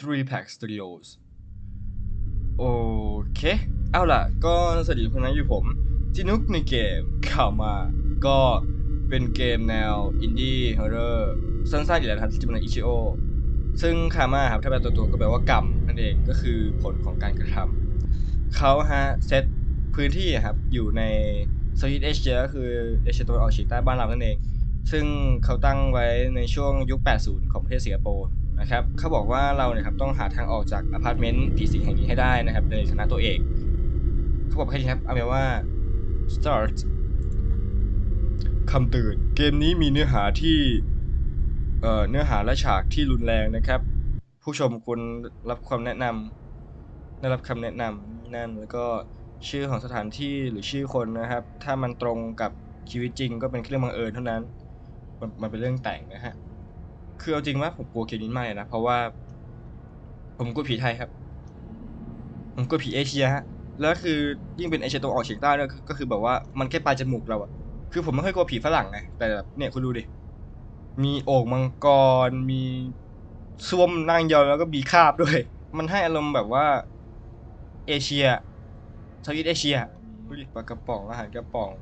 Three Pack Studios โอเค เอาล่ะ ก็สวัสดีคนนั้นอยู่ผมจินุกในเกมข่าวมา ก็เป็นเกมแนวอินดี้ฮอร์เรอร์สั้นๆอยู่แล้วครับที่จะเป็นอิชิโอซึ่งคามาครับ ถ้าแปลตัวตัวก็แปลว่ากรรมนั่นเองก็คือผลของการกระทำเขาฮะเซตพื้นที่ครับอยู่ในสวิตเอเชียก็คือเอเชียตะวันออกเฉียงใต้บ้านเรานั่นเอง ซึ่งเขาตั้งไว้ในช่วงยุค 80 ของประเทศสิงคโปร์ นะครับเขาบอกว่าเราเนี่ยครับต้องหาทางออกจากอพาร์ตเมนต์ผีสิงแห่งนี้ให้ได้นะครับในฐานะตัวเอกเขาบอกให้ครับเอาเป็นว่า start คำเตือนเกมนี้มีเนื้อหาที่เอ่อเนื้อหาและฉากที่รุนแรงนะครับ ผู้ชมควรรับความแนะนำได้รับคำแนะนำนั่นแล้วก็ชื่อของสถานที่หรือชื่อคนนะครับ ถ้ามันตรงกับชีวิตจริงก็เป็นแค่เรื่องบังเอิญเท่านั้น มันมันเป็นเรื่องแต่งนะฮะ คือเอาจริงว่าผมกลัวเกมนี้มากเลยนะ เพราะว่า ผมกลัวผีไทยครับ ผมกลัวผีเอเชียฮะ แล้วคือยิ่งเป็นเอเชียตะวันออกเฉียงใต้ด้วยก็คือแบบว่ามันแค่ปลายจมูกเราอะคือผมไม่ค่อยกลัวผีฝรั่งไง แต่แบบเนี่ยคุณดูดิ มีโอ่งมังกร มีส้วมนั่งยองแล้วก็มีคาบด้วย มันให้อารมณ์แบบว่า เอเชียสวิตเอเชียดูดิปลากระป๋องอาหารกระป๋อง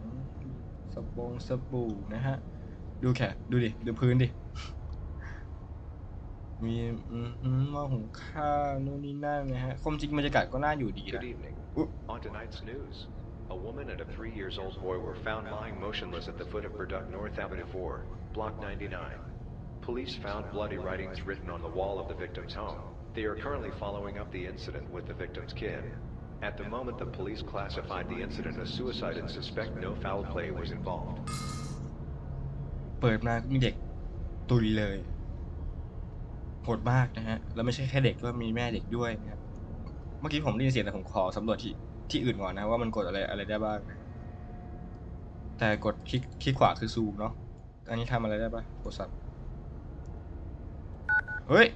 สบงสบู่นะฮะ ดูแค่ดูดิ ดูพื้นดิ มี อืมอืมหม้อหุงข้าวนู่นนี่นั่นนะฮะความจริงบรรยากาศก็น่าอยู่ดีนะ Good evening. Oop. On tonight's news, a woman and a three years old boy were found lying motionless at the foot of Burduck North Avenue 4, Block 99. Police found bloody writings written on the wall of the victim's home. They are currently following up the incident with the victim's kid. At the moment, the police classified the incident as suicide and suspect no foul play was involved. เปิดมาก็มีเด็กตุยเลย โหดมากนะฮะ แล้วไม่ใช่แค่เด็กก็มีแม่เด็กด้วยนะครับ เมื่อกี้ผมได้ยินเสียงแต่ผมขอสำรวจที่ที่อื่นก่อนนะว่ามันกดอะไรอะไรได้บ้าง แต่กดคลิกคลิกขวาคือซูมเนาะ อันนี้ทำอะไรได้ปะกดสับ เฮ้ย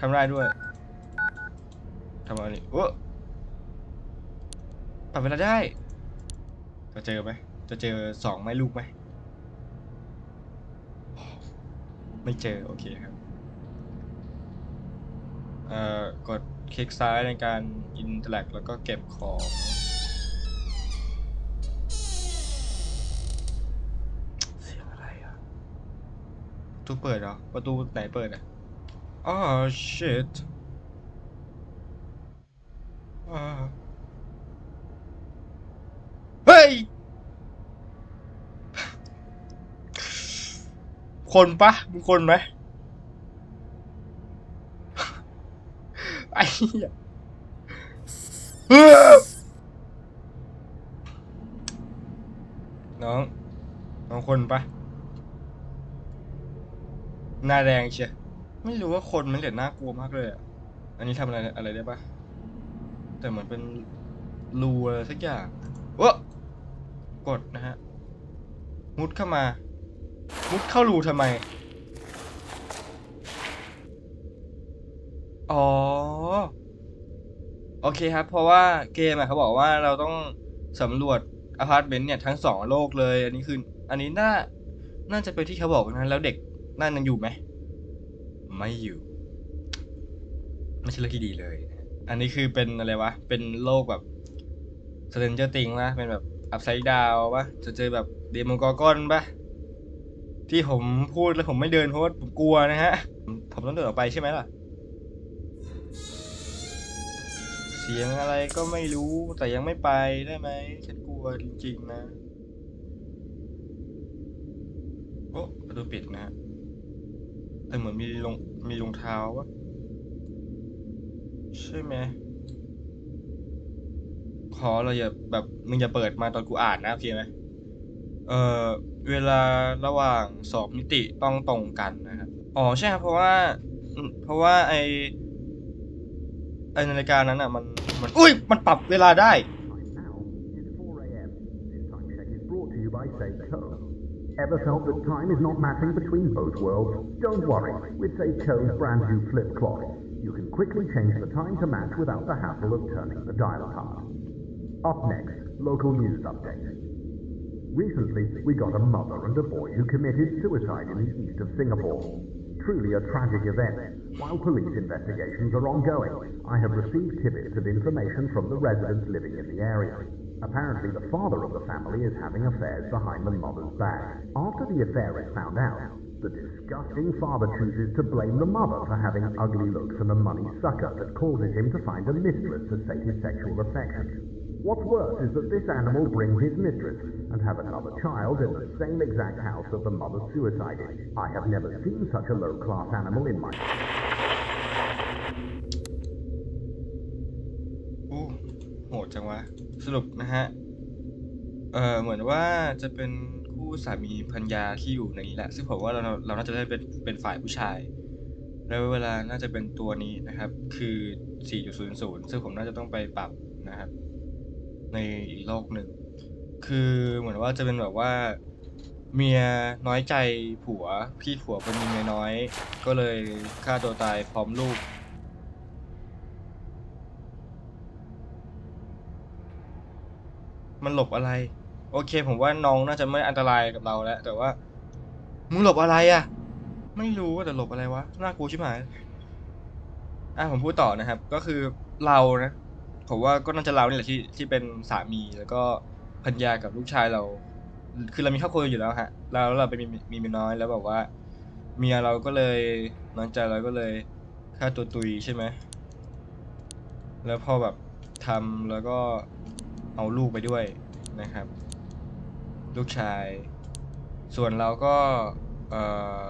ทำได้ด้วยทำอะไรนี่โอ้ปรับเวลาได้ จะเจอไหมจะเจอสองไม้ลูกไหม ไม่เจอ โอเคครับ เอ่อกดคลิกซ้ายในการอินเทอร์แล้วก็เก็บของ เสียงอะไรอะประตูเปิดเหรอ ประตูไหนเปิดอะอ๋อ shit อ่าเฮ้ย คนปะมึงคนไหมไอ้เหี้ยเฮ้อน้อง น้องคนปะหน้าแดงเชียไม่รู้ว่าคนมันเหลือน่ากลัวมากเลยอะ อันนี้ทำอะไรอะไรได้ปะแต่เหมือนเป็นรูอะไรสักอย่างโอ้กดนะฮะ มุดเข้ามา มุดเข้ารูทำไม อ๋อ โอเคครับ เพราะว่าเกมอะเขาบอกว่าเราต้องสำรวจอพาร์ตเมนต์เนี่ยทั้งสองโลกเลย อันนี้คือ อันนี้น่า น่าจะเป็นที่เขาบอกนะแล้วเด็กนั่นยังอยู่ไหม ไม่อยู่ ไม่ใช่เรื่องที่ดีเลย อันนี้คือเป็นอะไรวะ เป็นโลกแบบสเตนเจอร์ติงนะเป็นแบบอัพไซด์ดาวปะจะเจอแบบเดโมกอร์กอนปะ ที่ผมพูดแล้วผมไม่เดินเพราะว่าผมกลัวนะฮะ ผมต้องเดินออกไปใช่ไหมล่ะ เสียงอะไรก็ไม่รู้แต่ยังไม่ไปได้ไหมฉันกลัวจริงๆนะ โอ้ประตูปิดนะฮะแต่เหมือนมีรองมีรองเท้าวะใช่ไหมขอเราอย่าแบบมึงอย่าเปิดมาตอนกูอ่านนะโอเคไหมเอ่อ เวลาระหว่างสองมิติต้องตรงกันนะครับ อ๋อใช่ครับเพราะว่า เพราะว่าไอไอนาฬิกานั้นอะมันมันอุ้ยมันปรับเวลาได้ Ever felt that time is not matching between both worlds? Don't worry. With Seiko's brand new flip clock, you can quickly change the time to match without the hassle of turning the dial apart. Up next, local news update. Recently, we got a mother and a boy who committed suicide in the east of Singapore. truly a tragic event. While police investigations are ongoing, I have received tidbits of information from the residents living in the area. Apparently, the father of the family is having affairs behind the mother's back. After the affair is found out, the disgusting father chooses to blame the mother for having ugly looks and a money sucker that causes him to find a mistress to sate his sexual affections. What's worse is that this animal brings his mistress and have another child in the same exact house that the mother suicided. I have never seen such a low-class animal in my โอ้โหดจังวะ สรุปนะฮะ เออเหมือนว่าจะเป็นคู่สามีภรรยาที่อยู่ในนี้แหละ ซึ่งผมว่าเราเราน่าจะได้เป็นเป็นฝ่ายผู้ชาย แล้วเวลาน่าจะเป็นตัวนี้นะครับ คือ 4.00 ซึ่งผมน่าจะต้องไปปรับนะครับ ในอีกโลกหนึ่ง คือเหมือนว่าจะเป็นแบบว่า เมียน้อยใจผัว พี่ผัวเป็นเมียน้อย ก็เลยฆ่าตัวตายพร้อมลูกมันหลบอะไร โอเค ผมว่าน้องน่าจะไม่อันตรายกับเราแล้ว แต่ว่า มึงหลบอะไรอะ ไม่รู้แต่หลบอะไรวะน่ากลัวชิบหายอะผมพูดต่อนะครับ ก็คือเรานะ ผมว่าก็น่าจะเรานี่แหละที่ที่เป็นสามีแล้วก็ภรรยากับลูกชายเรา คือเรามีครอบครัวอยู่แล้วฮะแล้วเราไปมีมีเมียน้อยแล้วแบบว่า เมียเราก็เลยน้อยใจเราก็เลยฆ่าตัวตุยใช่ไหมแล้วพอแบบทำแล้วก็เอาลูกไปด้วยนะครับ ลูกชาย ส่วนเราก็เออ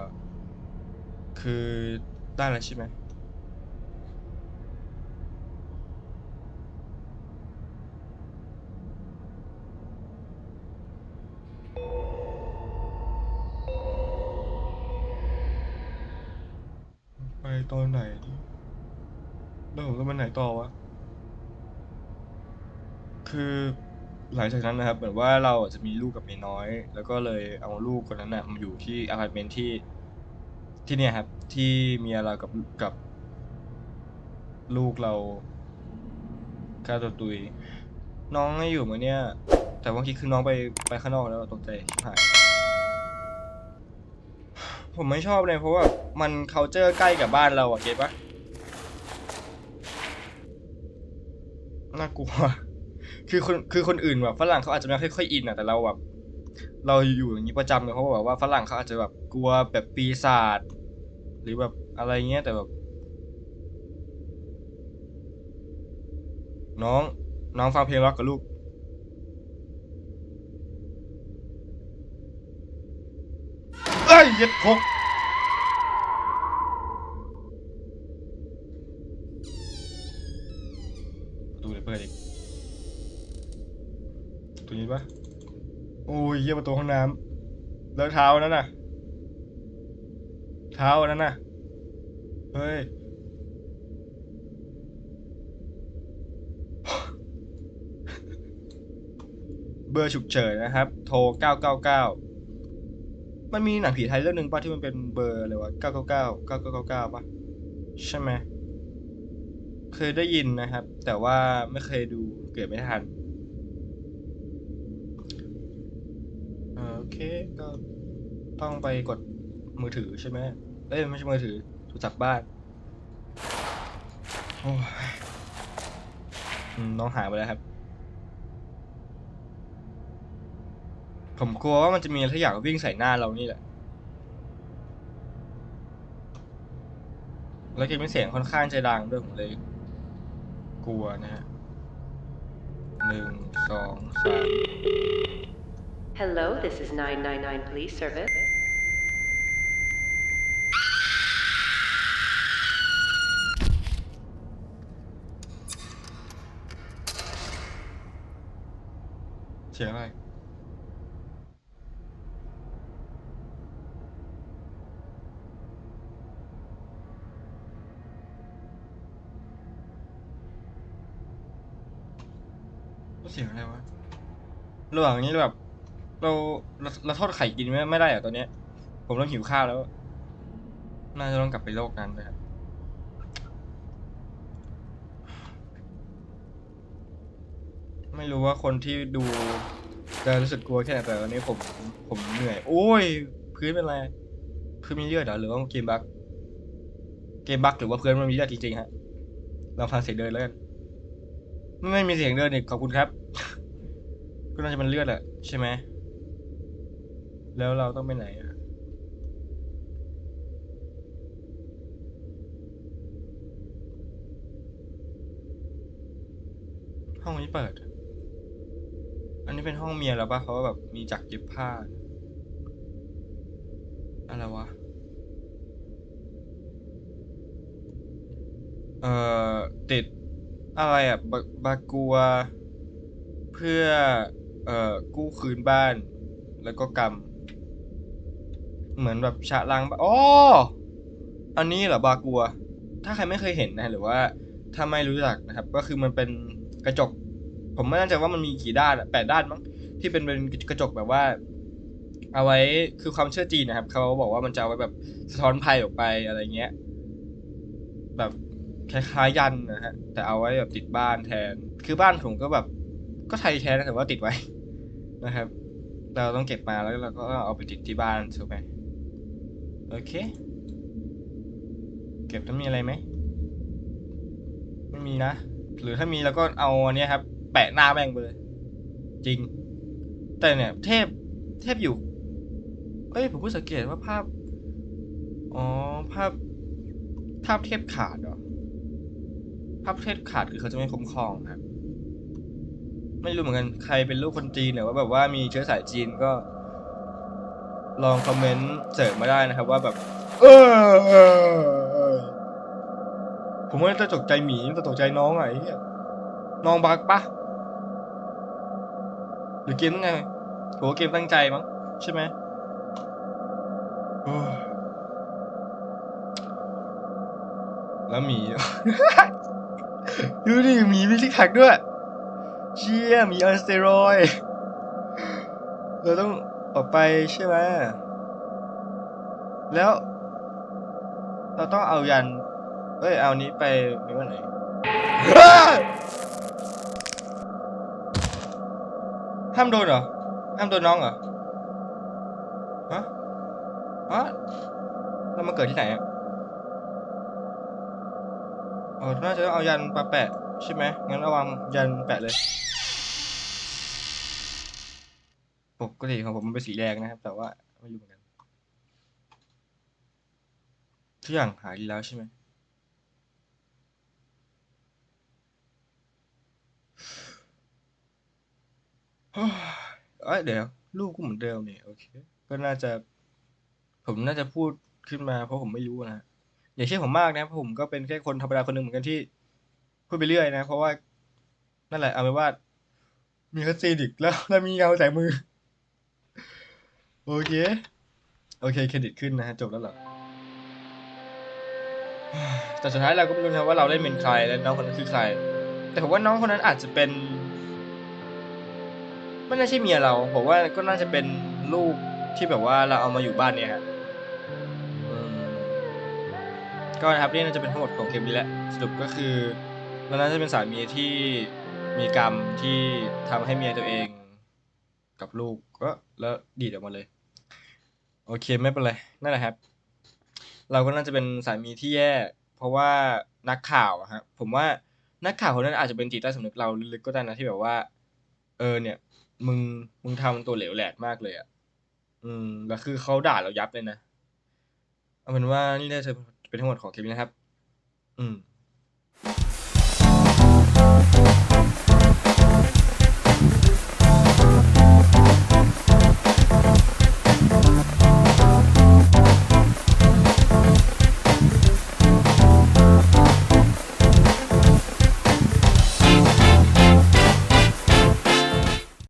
คือได้แล้วใช่ไหม ตอนไหน แล้วผมจะไปไหนต่อวะ คือหลังจากนั้นนะครับเหมือนว่าเราอะจะมีลูกกับเมียน้อย แล้วก็เลยเอาลูกคนนั้นน่ะมาอยู่ที่อพาร์ตเมนต์ที่ที่เนี่ยครับ ที่เมียเรากับกับลูกเราฆ่าตัวตุย น้องไม่อยู่ไหมเนี่ย แต่ว่าคิดคือน้องไปไปข้างนอกแล้วตกใจชิบหาย ผมไม่ชอบเลยเพราะว่ามัน c u เจอร์ใกล้กับบ้านเราอะเก็ตปะน่ากลัว คือคนคือคนอื่นแบบฝรั่งเขาอาจจะไม่ค่อยอินอะแต่เราแบบเราอยู่อย่างนี้ประจำเลยเพราะว่าแบบว่าฝรั่งเขาอาจจะแบบกลัวแบบปีศาจหรือแบบอะไรเงี้ยแต่แบบ น้องน้องฟังเพลงร็อกกับลูก เอ้ยเย็ดคกประตูเลยเปิดอีกประตัวนี้ปะโอ้ยเยี่ยประตูห้องน้ำแล้วเท้านั่นน่ะ เท้านั่นน่ะ เฮ้ยเบอร์ฉุกเฉินนะครับ โทร 999 มันมีหนังผีไทยเรื่องหนึ่งป่ะที่มันเป็นเบอร์อะไรวะ999 9999ป่ะใช่ไหมเคยได้ยินนะครับ แต่ว่าไม่เคยดูเกิดไม่ทันโอเคก็ต้องไปกดมือถือใช่ไหมเอ้ยไม่ใช่มือถือโทรศัพท์บ้านโอ้น้องหายไปแล้วครับ ผมกลัวว่ามันจะมีอะไรทุกอย่างวิ่งใส่หน้าเรานี่แหละ แล้วเกมเป็นเสียงค่อนข้างจะดังด้วยผมเลย กลัวนะฮะหนึ่งสองสาม Hello, this is 999 Police Service. เสียงอะไร เสียงอะไรวะ ระหว่างนี้แบบ เราเราเราทอดไข่กินไม่ไม่ได้เหรอะตอนเนี้ย ผมเริ่มหิวข้าวแล้ว น่าจะต้องกลับไปโลกนั้นนะครับไม่รู้ว่าคนที่ดูจะรู้สึกกลัวแค่ไหนแต่วันนี้ผมผมเหนื่อย โอ้ย พื้นเป็นไรพื้นมีเลือดเหรอหรือว่าเกมบั๊กเกมบั๊กหรือว่าเพื่อนมันมีเลือดจริงๆฮะลองฟังเสียงเดินแล้วกันไม่ไม่มีเสียงเดินอีกขอบคุณครับ ก็น่าจะเป็นเลือดแหละใช่ไหม แล้วเราต้องไปไหนอะห้องนี้เปิด อันนี้เป็นห้องเมียแล้วปะเพราะว่าแบบมีจักรเย็บผ้า อะไรวะ เอ่อ ติดอะไรอะบาบากัวเพื่อ เอ่อกู้คืนบ้าน แล้วก็กรรม เหมือนแบบชะล้างบ้านอ๋ออันนี้เหรอบากัว ถ้าใครไม่เคยเห็นนะหรือว่าถ้าไม่รู้จักนะครับ ก็คือมันเป็นกระจก ผมไม่แน่ใจว่ามันมีกี่ด้านอะแปดด้านมั้งที่เป็นเป็นกระจกแบบว่า เอาไว้คือความเชื่อจีนนะครับเขาบอกว่ามันจะเอาไว้แบบสะท้อนภัยออกไปอะไรเงี้ย แบบคล้ายๆยันนะฮะแต่เอาไว้แบบติดบ้านแทน คือบ้านผมก็แบบ ก็ไทยแท้นะแต่ว่าติดไว้ นะครับ เราต้องเก็บมาแล้วเราก็เอาไปติดที่บ้านใช่ไหมโอเค เก็บต้องมีอะไรไหมไม่มีนะ หรือถ้ามีเราก็เอาอันนี้ครับ แปะหน้าแม่งไปเลย จริง แต่เนี่ย เทพเทพอยู่เอ้ยผมเพิ่งสังเกตว่าภาพ อ๋อภาพ ภาพเทพขาดเหรอภาพเทพขาดคือเขาจะไม่คุ้มครองครับ ไม่รู้เหมือนกันใครเป็นลูกคนจีนหรือว่าแบบว่ามีเชื้อสายจีนก็ ลองคอมเมนต์เสริมมาได้นะครับ ว่าแบบ เออผมว่าจะตกใจหมีจะตกใจน้องอะไอ้เหี้ยน้องบักปะหรือเกมยังไงผมว่าเกมตั้งใจมั้งใช่ไหมแล้วหมี ดูดิหมีมีซิกแพคด้วย เชี่ยมีออนสเตียรอยเราต้องออกไปใช่ไหมแล้ว เราต้องเอายัน เอ้ย เอานี้ไปไปว่าไหนห้ามโดนเหรอ ห้ามโดนน้องเหรอ ฮะ ฮะ เรามาเกิดที่ไหนอะอ๋อน่าจะต้องเอายันมาแปะ ใช่ไหมงั้นระวังยันแปะเลย ปกติของผมมันเป็นสีแดงนะครับ แต่ว่าไม่รู้เหมือนกัน ทุกอย่างหายดีแล้วใช่ไหมเอ้ยเดี๋ยวลูกก็เหมือนเดิมนี่โอเค ก็น่าจะ ผมน่าจะพูดขึ้นมาเพราะผมไม่รู้นะอย่าเชื่อผมมากนะเพราะผมก็เป็นแค่คนธรรมดาคนหนึ่งเหมือนกันที่ พูดไปเรื่อยนะ เพราะว่า นั่นแหละ เอาเป็นว่า มีคัสซีนอีกแล้ว แล้วมีเงาใส่มือ โอเค โอเค เครดิตขึ้นนะฮะ จบแล้วเหรอแต่สุดท้ายเราก็ไม่รู้นะว่าเราเล่นเป็นใครและน้องคนนั้นคือใคร แต่ผมว่าน้องคนนั้นอาจจะเป็นไม่น่าใช่เมียเราผมว่าก็น่าจะเป็นลูกที่แบบว่าเราเอามาอยู่บ้านเนี่ยฮะอืมก็นะครับนี่น่าจะเป็นทั้งหมดของเกมนี้แหละสรุปก็คือ เราน่าจะเป็นสามีที่มีกรรมที่ทำให้เมียตัวเองกับลูกก็แล้วดีดออกมาเลย โอเคไม่เป็นไรนั่นแหละครับ เราก็น่าจะเป็นสามีที่แย่ เพราะว่านักข่าวอะฮะผมว่านักข่าวคนนั้นอาจจะเป็นจิตใต้สำนึกเราลึกๆก็ได้นะที่แบบว่า เออเนี่ย มึงมึงทำตัวเหลวแหลกมากเลยอะอืมแล้วคือเขาด่าเรายับเลยนะเอาเป็นว่านี่น่าจะเป็นทั้งหมดของคลิปนี้นะครับ อืม